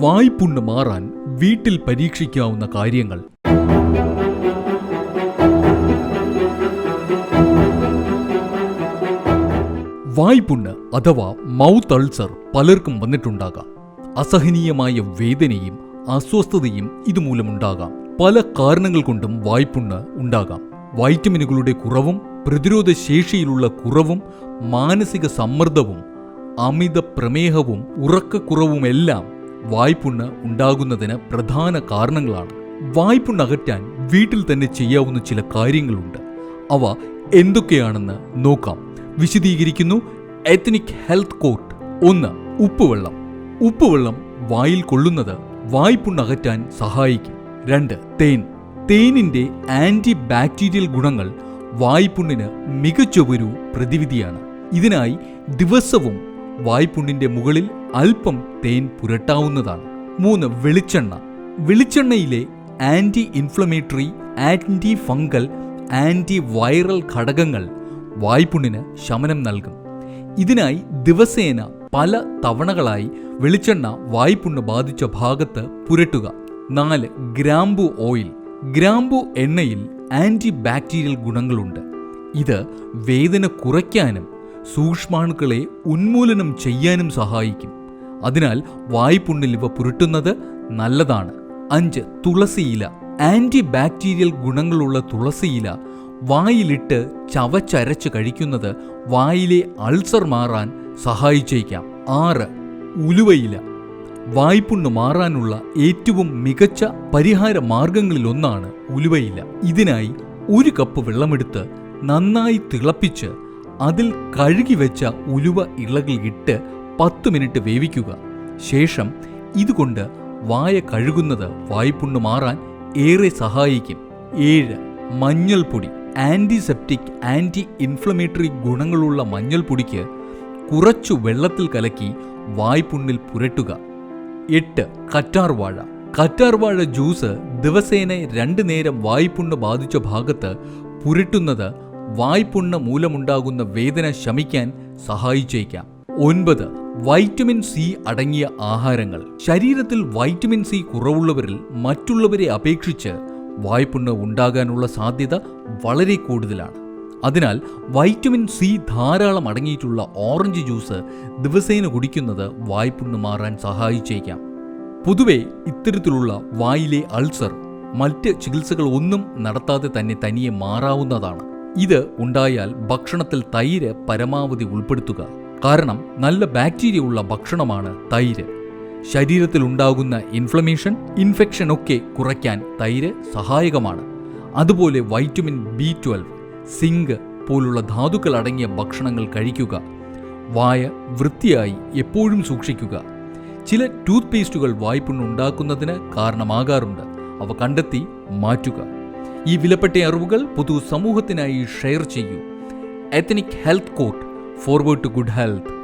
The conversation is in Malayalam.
വായ്പുണ്ണ് മാറാൻ വീട്ടിൽ പരീക്ഷിക്കാവുന്ന കാര്യങ്ങൾ. വായ്പുണ്ണ് അഥവാ മൗത്ത് അൾസർ പലർക്കും വന്നിട്ടുണ്ടാകാം. അസഹനീയമായ വേദനയും അസ്വസ്ഥതയും ഇതുമൂലമുണ്ടാകാം. പല കാരണങ്ങൾ കൊണ്ടും വായ്പുണ്ണ് ഉണ്ടാകാം. വൈറ്റമിനുകളുടെ കുറവും പ്രതിരോധ ശേഷിയിലുള്ള കുറവും മാനസിക സമ്മർദ്ദവും അമിത പ്രമേഹവും ഉറക്കക്കുറവുമെല്ലാം വായ്പുണ്ണ് ഉണ്ടാകുന്നതിന് പ്രധാന കാരണങ്ങളാണ്. വായ്പുണ്ണ് അകറ്റാൻ വീട്ടിൽ തന്നെ ചെയ്യാവുന്ന ചില കാര്യങ്ങളുണ്ട്. അവ എന്തൊക്കെയാണെന്ന് നോക്കാം. വിശദീകരിക്കുന്നു എത്നിക് ഹെൽത്ത് കോർട്ട്. ഒന്ന് ഉപ്പുവെള്ളം. ഉപ്പുവെള്ളം വായിൽ കൊള്ളുന്നത് വായ്പുണ്ണ് അകറ്റാൻ സഹായിക്കും. രണ്ട് തേൻ. തേനിന്റെ ആന്റി ബാക്ടീരിയൽ ഗുണങ്ങൾ വായ്പുണ്ണിന് മികച്ച ഒരു പ്രതിവിധിയാണ്. ഇതിനായി ദിവസവും വായ്പുണ്ണിന്റെ മുകളിൽ അല്പം തേൻ പുരട്ടാവുന്നതാണ്. മൂന്ന് വെളിച്ചെണ്ണ. വെളിച്ചെണ്ണയിലെ anti inflammatory anti fungal anti viral ഘടകങ്ങൾ വായ്പുണ്ണിന് ശമനം നൽകും. ഇതിനായി ദിവസേന പല തവണകളായി വെളിച്ചെണ്ണ വായ്പുണ്ണ് ബാധിച്ച ഭാഗത്ത് പുരട്ടുക. നാല് ഗ്രാമ്പു ഓയിൽ. ഗ്രാമ്പു എണ്ണയിൽ ആന്റി ബാക്ടീരിയൽ ഗുണങ്ങളുണ്ട്. ഇത് വേദന കുറയ്ക്കാനും സൂക്ഷ്മാണുക്കളെ ഉന്മൂലനം ചെയ്യാനും സഹായിക്കും. അതിനാൽ വായ്പുണ്ണിൽ ഇവ പുരട്ടുന്നത് നല്ലതാണ്. അഞ്ച് തുളസിയില ആന്റി ബാക്ടീരിയൽ ഗുണങ്ങളുള്ള തുളസിയില വായിലിട്ട് ചവച്ചരച്ച് കഴിക്കുന്നത് വായിലെ അൾസർ മാറാൻ സഹായിച്ചേക്കാം. ആറ് ഉലുവയില വായ്പുണ്ണ് മാറാനുള്ള ഏറ്റവും മികച്ച പരിഹാര മാർഗങ്ങളിലൊന്നാണ് ഉലുവയില ഇതിനായി ഒരു കപ്പ് വെള്ളമെടുത്ത് നന്നായി തിളപ്പിച്ച് അതിൽ കഴുകി വെച്ച ഉലുവ ഇളകിൽ ഇട്ട് പത്ത് മിനിറ്റ് വേവിക്കുക. ശേഷം ഇതുകൊണ്ട് വായ കഴുകുന്നത് വായ്പുണ്ണ് മാറാൻ ഏറെ സഹായിക്കും. ഏഴ് മഞ്ഞൾപ്പൊടി. ആന്റിസെപ്റ്റിക് ആന്റി ഇൻഫ്ലമേറ്ററി ഗുണങ്ങളുള്ള മഞ്ഞൾപ്പൊടിക്ക് കുറച്ചു വെള്ളത്തിൽ കലക്കി വായ്പുണ്ണിൽ പുരട്ടുക. എട്ട് കറ്റാർവാഴ കറ്റാർവാഴ ജ്യൂസ് ദിവസേന രണ്ടു നേരം വായ്പുണ്ണ് ബാധിച്ച ഭാഗത്ത് പുരട്ടുന്നത് വായ്പുണ്ണ് മൂലമുണ്ടാകുന്ന വേദന ശമിക്കാൻ സഹായിച്ചേക്കാം. ഒൻപത് വൈറ്റമിൻ സി അടങ്ങിയ ആഹാരങ്ങൾ. ശരീരത്തിൽ വൈറ്റമിൻ സി കുറവുള്ളവരിൽ മറ്റുള്ളവരെ അപേക്ഷിച്ച് വായ്പുണ്ണ് ഉണ്ടാകാനുള്ള സാധ്യത വളരെ കൂടുതലാണ്. അതിനാൽ വൈറ്റമിൻ സി ധാരാളം അടങ്ങിയിട്ടുള്ള ഓറഞ്ച് ജ്യൂസ് ദിവസേന കുടിക്കുന്നത് വായ്പുണ്ണ് മാറാൻ സഹായിച്ചേക്കാം. പൊതുവെ ഇത്തരത്തിലുള്ള വായിലെ അൾസർ മറ്റ് ചികിത്സകൾ ഒന്നും നടത്താതെ തന്നെ തനിയെ മാറാവുന്നതാണ്. ഇത് ഉണ്ടായാൽ ഭക്ഷണത്തിൽ തൈര് പരമാവധി ഉൾപ്പെടുത്തുക. കാരണം നല്ല ബാക്ടീരിയ ഉള്ള ഭക്ഷണമാണ് തൈര്. ശരീരത്തിൽ ഉണ്ടാകുന്ന ഇൻഫ്ലമേഷൻ ഇൻഫെക്ഷൻ ഒക്കെ കുറയ്ക്കാൻ തൈര് സഹായകമാണ്. അതുപോലെ വൈറ്റമിൻ ബി ട്വൽവ് സിങ്ക് പോലുള്ള ധാതുക്കൾ അടങ്ങിയ ഭക്ഷണങ്ങൾ കഴിക്കുക. വായ വൃത്തിയായി എപ്പോഴും സൂക്ഷിക്കുക. ചില ടൂത്ത് പേസ്റ്റുകൾ വായ്പുണ്ണുണ്ടാക്കുന്നതിന് കാരണമാകാറുണ്ട്. അവ കണ്ടെത്തി മാറ്റുക. ഈ വിലപ്പെട്ട അറിവുകൾ പൊതു സമൂഹത്തിനായി ഷെയർ ചെയ്യൂ. Ethnic health court forward to good health